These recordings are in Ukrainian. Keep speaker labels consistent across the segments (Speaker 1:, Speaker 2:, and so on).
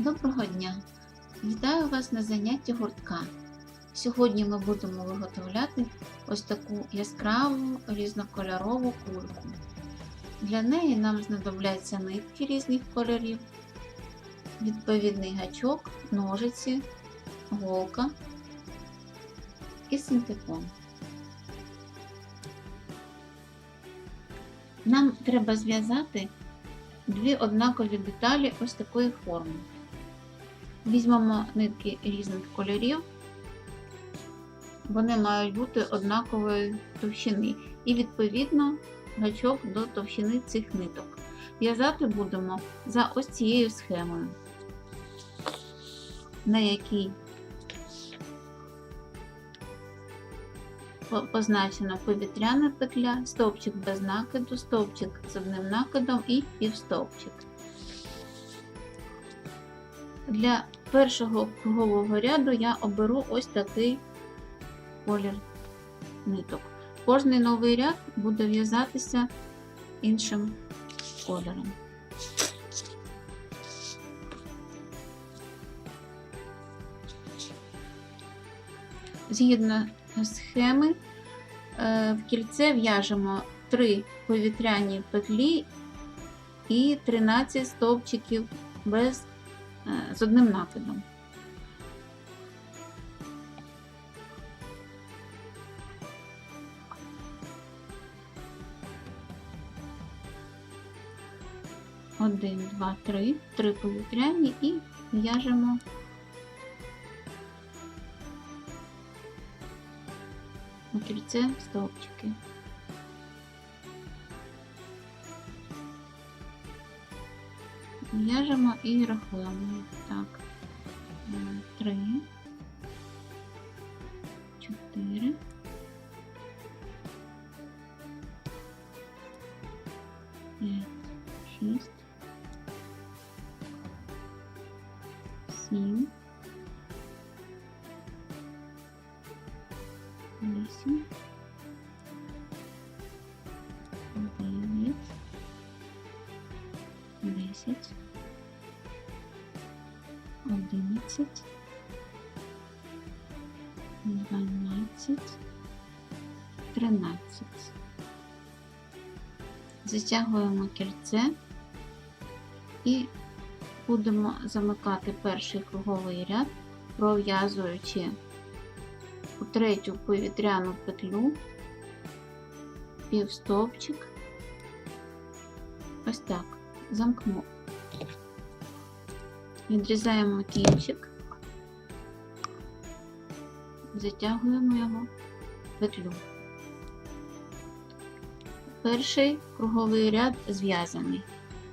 Speaker 1: Доброго дня! Вітаю вас на занятті гуртка. Сьогодні ми будемо виготовляти ось таку яскраву різнокольорову кульку. Для неї нам знадобляться нитки різних кольорів, відповідний гачок, ножиці, голка і синтепон. Нам треба зв'язати дві однакові деталі ось такої форми. Візьмемо нитки різних кольорів, вони мають бути однакової товщини. І відповідно гачок до товщини цих ниток. В'язати будемо за ось цією схемою, на якій по- позначена повітряна петля, стовпчик без накиду, стовпчик з одним накидом і півстовпчик. Для першого кругового ряду я оберу ось такий колір ниток. Кожний новий ряд буде в'язатися іншим кольором. Згідно схеми, е, в кільце в'яжемо 3 повітряні петлі і 13 стовпчиків без, з одним накидом. Один, два, три, три повітряні і в'яжемо кільце стовпчики. в'яжемо і рахуємо. Так, е, три. Одинадцять, дванадцять, тринадцять. Затягуємо кільце і будемо замикати перший круговий ряд, пров'язуючи у третю повітряну петлю півстовпчик. Ось так, замкнув. Відрізаємо кінчик, затягуємо його в петлю. Перший круговий ряд зв'язаний.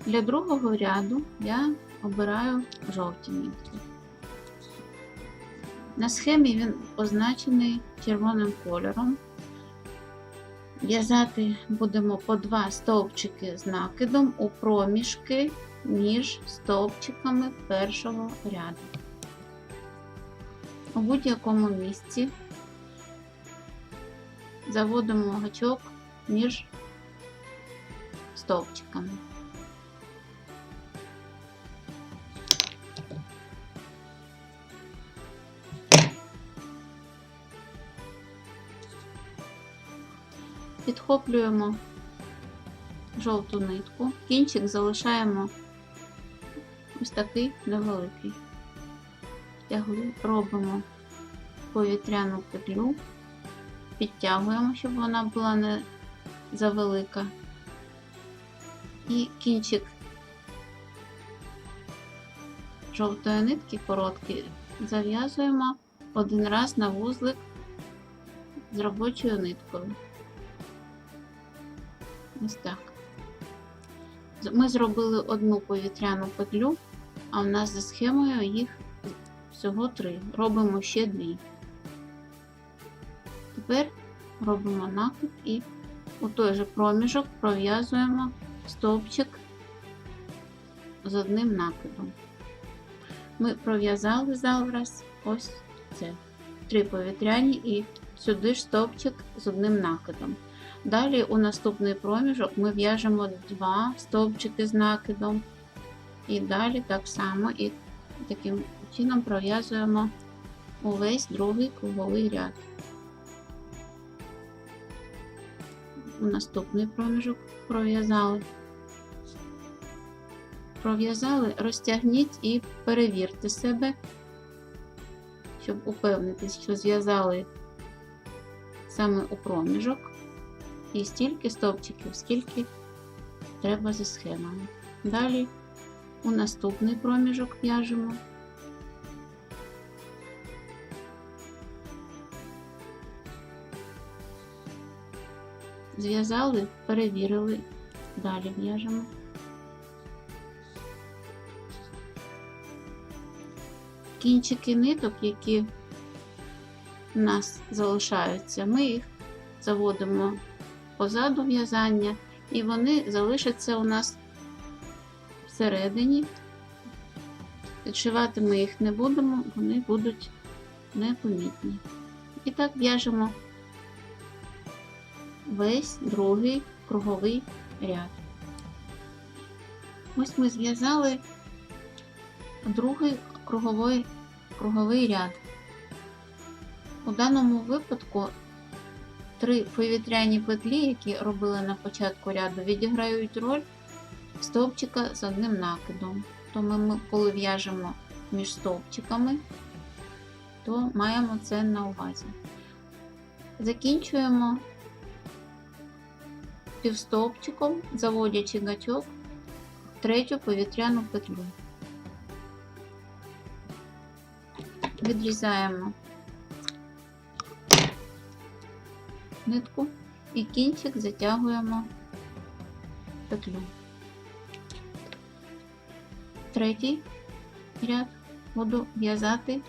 Speaker 1: Для другого ряду я обираю жовті нитки. На схемі він позначений червоним кольором. В'язати будемо по два стовпчики з накидом у проміжки між стовпчиками першого ряду. У будь-якому місці заводимо гачок між стовпчиками. Підхоплюємо жовту нитку, кінчик залишаємо ось такий невеликий. Робимо повітряну петлю, підтягуємо, щоб вона була не завелика. І кінчик жовтої нитки короткий зав'язуємо один раз на вузлик з робочою ниткою. Ось так. Ми зробили одну повітряну петлю, а в нас за схемою їх всього три. Робимо ще дві. Тепер робимо накид і у той же проміжок пров'язуємо стовпчик з одним накидом. Ми пров'язали зараз ось це. Три повітряні і сюди ж стовпчик з одним накидом. Далі у наступний проміжок ми в'яжемо два стовпчики з накидом. І далі так само і Таким чином пров'язуємо увесь другий круговий ряд. У наступний проміжок пров'язали. Пров'язали, розтягніть і перевірте себе, щоб упевнитись, що зв'язали саме у проміжок і стільки стовпчиків, скільки треба за схемами. Далі у наступний проміжок в'яжемо. Зв'язали, перевірили, далі в'яжемо. Кінчики ниток, які у нас залишаються, ми їх заводимо позаду в'язання, і вони залишаться у нас всередині. Відшивати ми їх не будемо, вони будуть непомітні. І так в'яжемо весь другий круговий ряд. Ось ми зв'язали другий круговий, круговий ряд. У даному випадку три повітряні петлі, які робили на початку ряду, відіграють роль стовпчика з одним накидом. Тому ми, коли в'яжемо між стовпчиками, то маємо це на увазі. Закінчуємо півстовпчиком, заводячи гачок в третю повітряну петлю. Відрізаємо нитку і кінчик затягуємо петлю. Третій ряд буду в'язати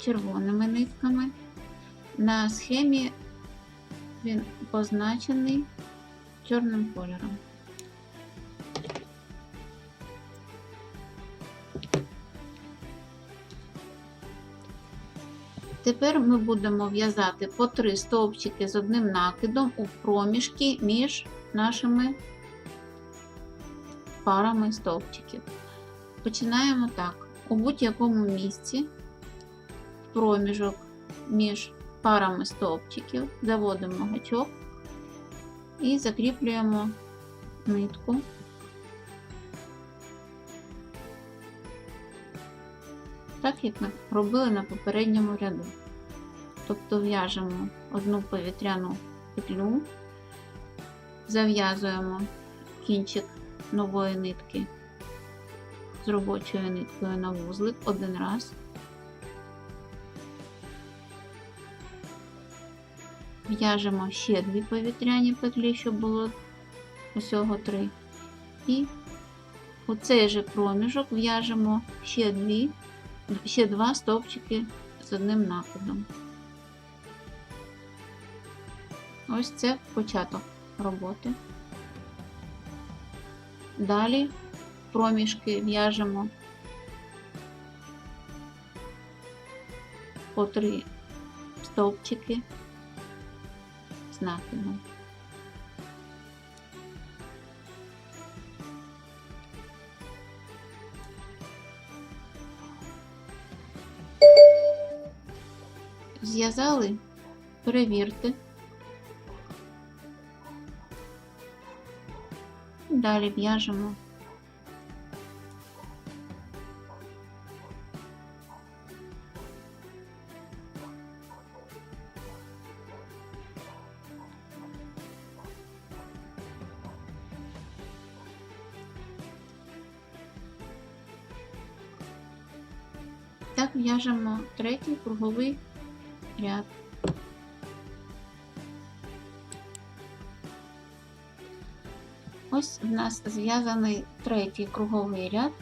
Speaker 1: червоними нитками. На схемі він позначений чорним кольором. Тепер ми будемо в'язати по три стовпчики з одним накидом у проміжки між нашими парами стовпчиків. Починаємо так. У будь-якому місці в проміжок між парами стовпчиків заводимо гачок і закріплюємо нитку. Так як ми робили на попередньому ряду. Тобто в'яжемо одну повітряну петлю, зав'язуємо кінчик нової нитки з робочою ниткою на вузлик один раз. В'яжемо ще дві повітряні петлі, щоб було усього три. І у цей же проміжок в'яжемо ще дві, ще два стовпчики з одним накидом. Ось це початок роботи. Далі проміжки в'яжемо по три стовпчики з накидом. Зв'язали, перевірте. Далі в'яжемо Так в'яжемо третій круговий ряд. Ось в нас зв'язаний третій круговий ряд.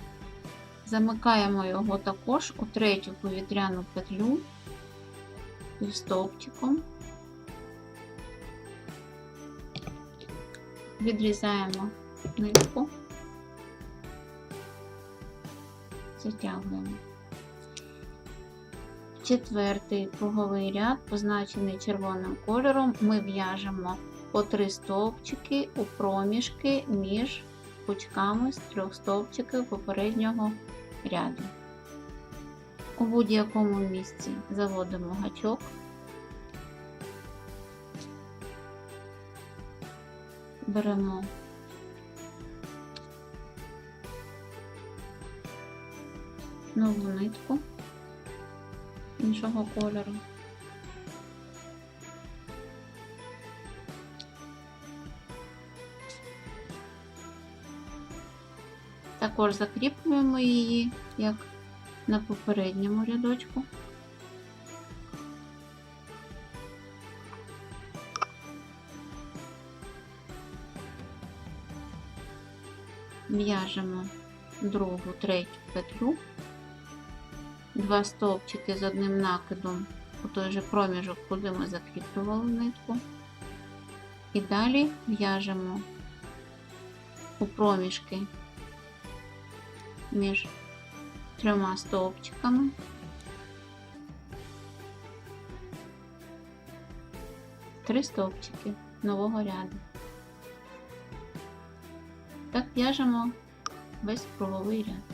Speaker 1: Замикаємо його також у третю повітряну петлю стовпчиком. Відрізаємо нитку, затягуємо. Четвертий круговий ряд, позначений червоним кольором, ми в'яжемо по три стовпчики у проміжки між пучками з трьох стовпчиків попереднього ряду. У будь-якому місці заводимо гачок. Беремо нову нитку іншого кольору. Також закріплюємо її, як на попередньому рядочку. В'яжемо другу, третю петлю, два стовпчики з одним накидом у той же проміжок, куди ми закріплювали нитку. І далі в'яжемо у проміжки між трьома стовпчиками. Три стовпчики нового ряду. Так в'яжемо весь круговий ряд.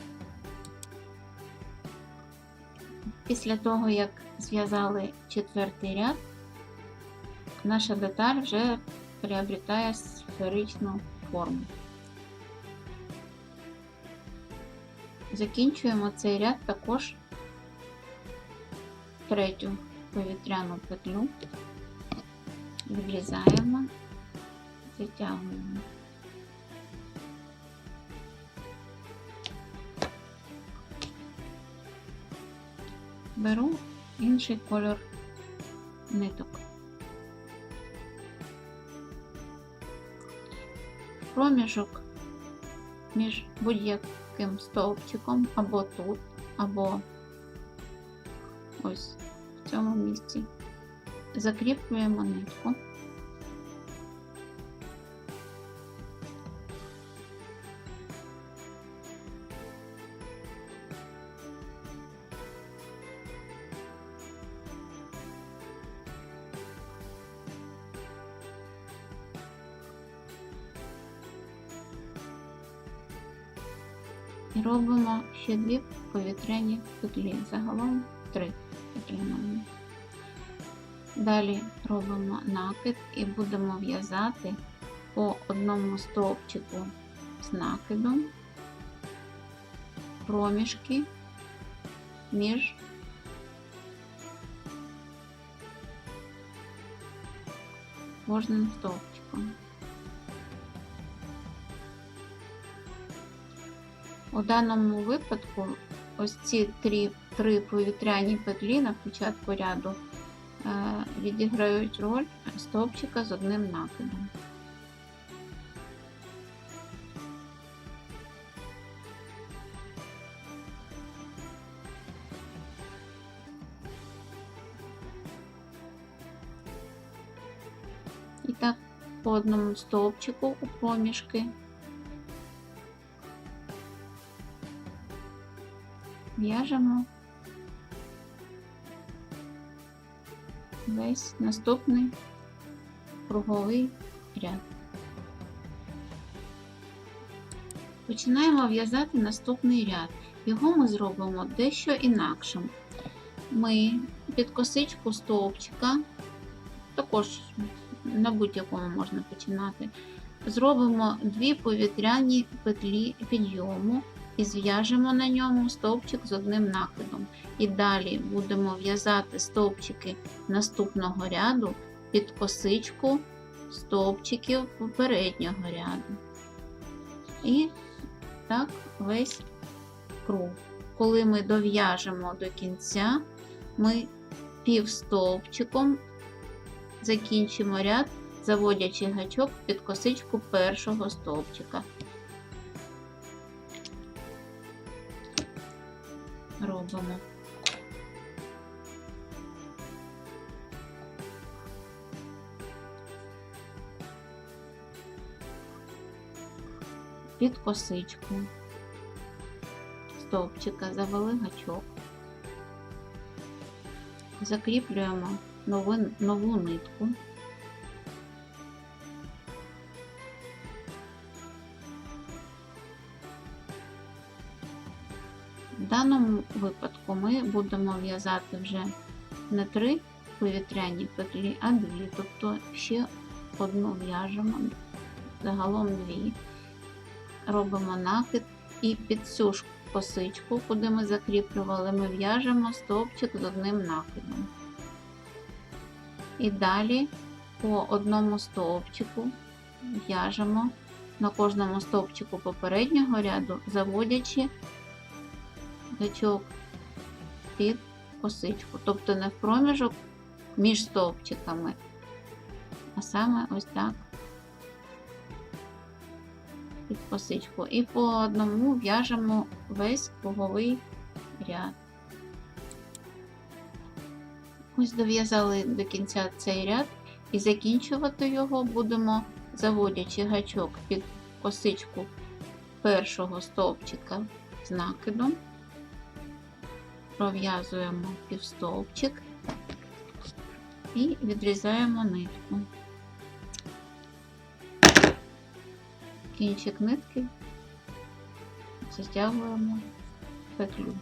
Speaker 1: Після того, як зв'язали четвертий ряд, наша деталь вже приобретає сферичну форму. Закінчуємо цей ряд також третю повітряну петлю, відрізаємо, затягуємо. Беру інший кольор ниток. Проміжок між будь-яким стовпчиком або тут, або ось в цьому місці. Закріплюємо нитку. І робимо ще дві повітряні петлі. Загалом три отримаємо. Далі робимо накид і будемо в'язати по одному стовпчику з накидом проміжки між кожним стовпчиком. У даному випадку ось ці три, три повітряні петлі на початку ряду е, відіграють роль стовпчика з одним накидом. І так по одному стовпчику у проміжки в'яжемо весь наступний круговий ряд. Починаємо в'язати наступний ряд. Його ми зробимо дещо інакшим. Ми під косичку стовпчика, також на будь-якому можна починати, зробимо дві повітряні петлі підйому і зв'яжемо на ньому стовпчик з одним накидом. І далі будемо в'язати стовпчики наступного ряду під косичку стовпчиків попереднього ряду. І так весь круг. Коли ми дов'яжемо до кінця, ми півстовпчиком закінчимо ряд, заводячи гачок під косичку першого стовпчика. Робимо. Під косичку стовпчика завели гачок, закріплюємо нову, нову нитку. Ми будемо в'язати вже не три повітряні петлі, а дві. Тобто ще одну в'яжемо, загалом дві. Робимо накид і під цю ж косичку, куди ми закріплювали, ми в'яжемо стовпчик з одним накидом. І далі по одному стовпчику в'яжемо на кожному стовпчику попереднього ряду, заводячи гачок під косичку. Тобто не в проміжок між стовпчиками, а саме ось так під косичку. І по одному в'яжемо весь круговий ряд. Ось дов'язали до кінця цей ряд і закінчувати його будемо, заводячи гачок під косичку першого стовпчика з накидом, пров'язуємо півстовпчик і відрізаємо нитку. Кінчик нитки затягуємо в петлю.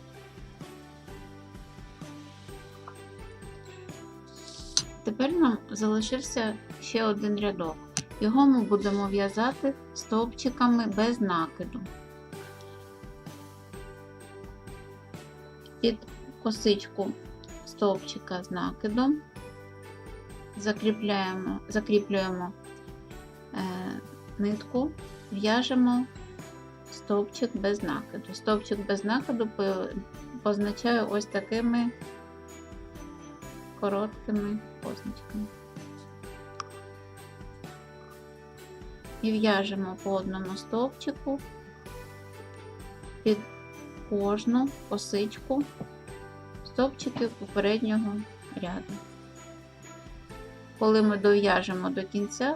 Speaker 1: Тепер нам залишився ще один рядок. Його ми будемо в'язати стовпчиками без накиду. Під косичку стовпчика з накидом закріпляємо, закріплюємо е, нитку, в'яжемо стовпчик без накиду. Стовпчик без накиду позначаю ось такими короткими позначками. І в'яжемо по одному стовпчику під кожну косичку стовпчики попереднього ряду. Коли ми дов'яжемо до кінця,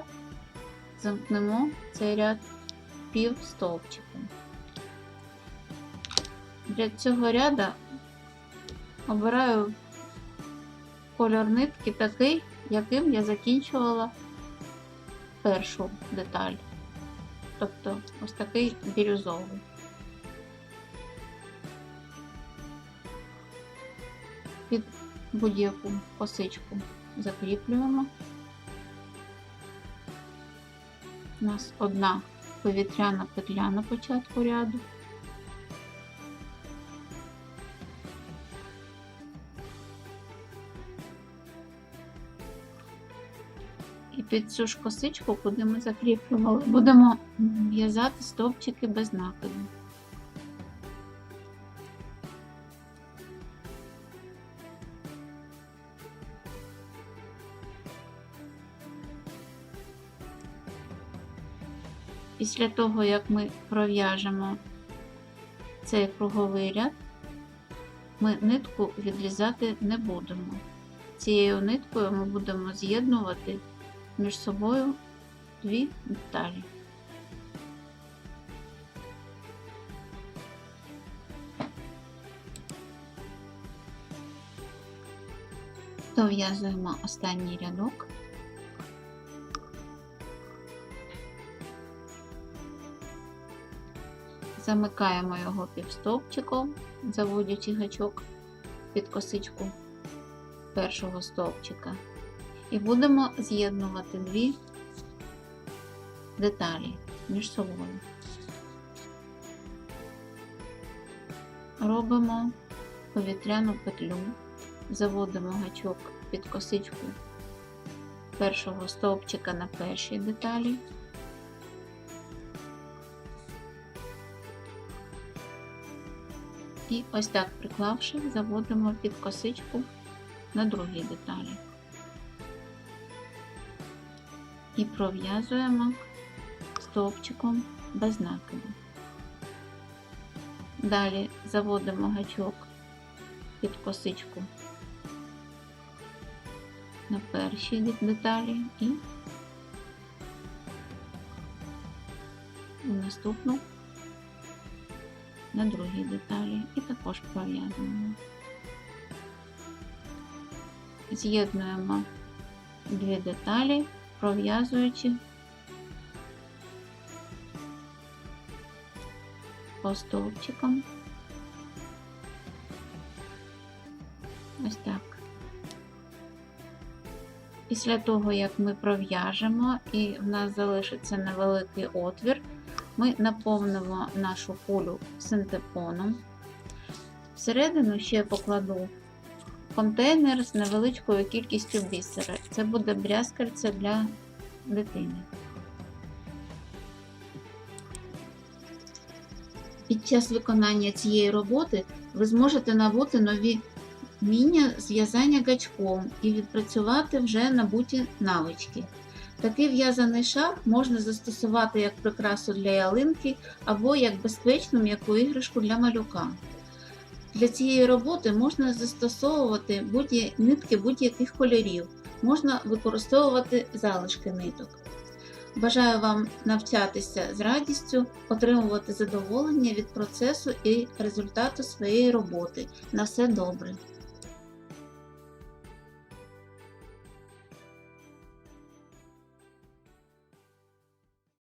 Speaker 1: замкнемо цей ряд пів стовпчиком. Для цього ряду обираю кольор нитки такий, яким я закінчувала першу деталь. Тобто ось такий бірюзовий. Будь-яку косичку закріплюємо. У нас одна повітряна петля на початку ряду. І під цю ж косичку, куди ми закріплювали, будемо в'язати стовпчики без накиду. Після того, як ми пров'яжемо цей круговий ряд, ми нитку відрізати не будемо. Цією ниткою ми будемо з'єднувати між собою дві деталі. Дов'язуємо останній рядок. Замикаємо його півстовпчиком, заводячи гачок під косичку першого стовпчика. І будемо з'єднувати дві деталі між собою. Робимо повітряну петлю, заводимо гачок під косичку першого стовпчика на першій деталі. І ось так приклавши, заводимо під косичку на другій деталі. І пров'язуємо стовпчиком без накиду. Далі заводимо гачок під косичку на першій деталі і наступну на другій деталі і також пров'язуємо. З'єднуємо дві деталі, пров'язуючи по стовпчикам Ось так. Після того, як ми пров'яжемо і в нас залишиться невеликий отвір, ми наповнимо нашу кулю синтепоном. Всередину ще покладу контейнер з невеличкою кількістю бісера. Це буде брязкальце для дитини. Під час виконання цієї роботи ви зможете набути нові вміння зв'язання гачком і відпрацювати вже набуті навички. Такий в'язаний шар можна застосувати як прикрасу для ялинки або як безпечну м'яку іграшку для малюка. Для цієї роботи можна застосовувати будь нитки будь-яких кольорів, можна використовувати залишки ниток. Бажаю вам навчатися з радістю, отримувати задоволення від процесу і результату своєї роботи. На все добре!